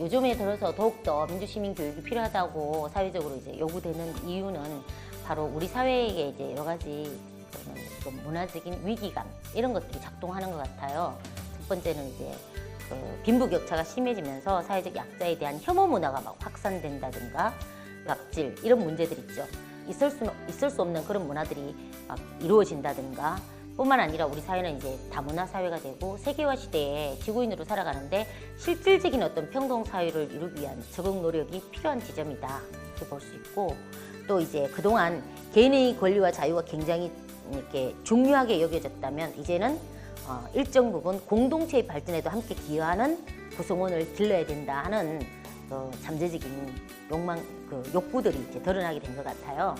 요즘에 들어서 더욱더 민주시민 교육이 필요하다고 사회적으로 이제 요구되는 이유는 바로 우리 사회에 이제 여러 가지 좀 문화적인 위기감 이런 것들이 작동하는 것 같아요. 첫 번째는 이제 그 빈부격차가 심해지면서 사회적 약자에 대한 혐오 문화가 막 확산된다든가 갑질 이런 문제들 있죠. 있을 수 있을 수 없는 그런 문화들이 막 이루어진다든가 뿐만 아니라 우리 사회는 이제 다문화 사회가 되고 세계화 시대에 지구인으로 살아가는데 실질적인 어떤 평등 사회를 이루기 위한 적응 노력이 필요한 지점이다 이렇게 볼 수 있고 또 이제 그동안 개인의 권리와 자유가 굉장히 이렇게 중요하게 여겨졌다면 이제는 어, 일정 부분 공동체의 발전에도 함께 기여하는 구성원을 길러야 된다 하는 그 잠재적인 욕망 그 욕구들이 이제 드러나게 된 것 같아요.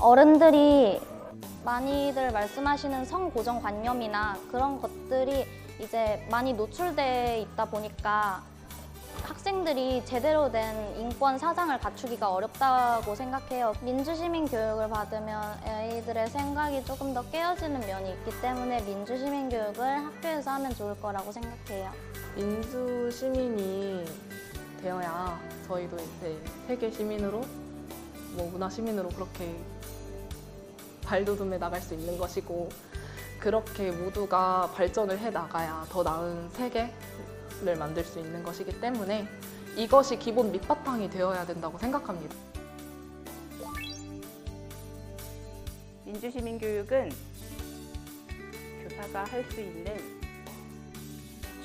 어른들이 많이들 말씀하시는 성고정관념이나 그런 것들이 이제 많이 노출돼 있다 보니까 학생들이 제대로 된 인권 사상을 갖추기가 어렵다고 생각해요. 민주시민 교육을 받으면 아이들의 생각이 조금 더 깨어지는 면이 있기 때문에 민주시민 교육을 학교에서 하면 좋을 거라고 생각해요. 민주 시민이 되어야 저희도 이제 세계 시민으로 뭐 문화 시민으로 그렇게 발돋움해 나갈 수 있는 것이고 그렇게 모두가 발전을 해 나가야 더 나은 세계를 만들 수 있는 것이기 때문에 이것이 기본 밑바탕이 되어야 된다고 생각합니다. 민주시민교육은 교사가 할 수 있는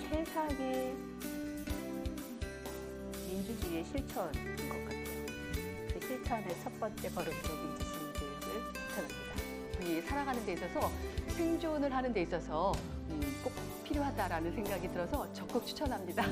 최상의 민주주의의 실천인 것 같아요. 그 실천의 첫 번째 걸음으로 민주시민교육을 추천합니다. 우리 살아가는 데 있어서 생존을 하는 데 있어서 음, 꼭 필요하다라는 생각이 들어서 적극 추천합니다.